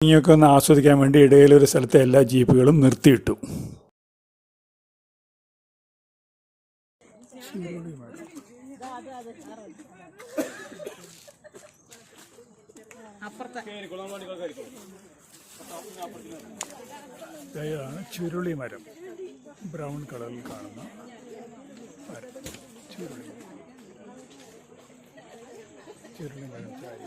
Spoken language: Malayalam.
ഇങ്ങനെയൊക്കെ ഒന്ന് ആസ്വദിക്കാൻ വേണ്ടി ഇടയിലൊരു സ്ഥലത്തെ എല്ലാ ജീപ്പുകളും നിർത്തിയിട്ടു. ഇതാണ് ചുരുളി മരം. ബ്രൗൺ കളറിൽ കാണുന്ന മരം. ചുരുളി ചുരുളി മരം ചാരി.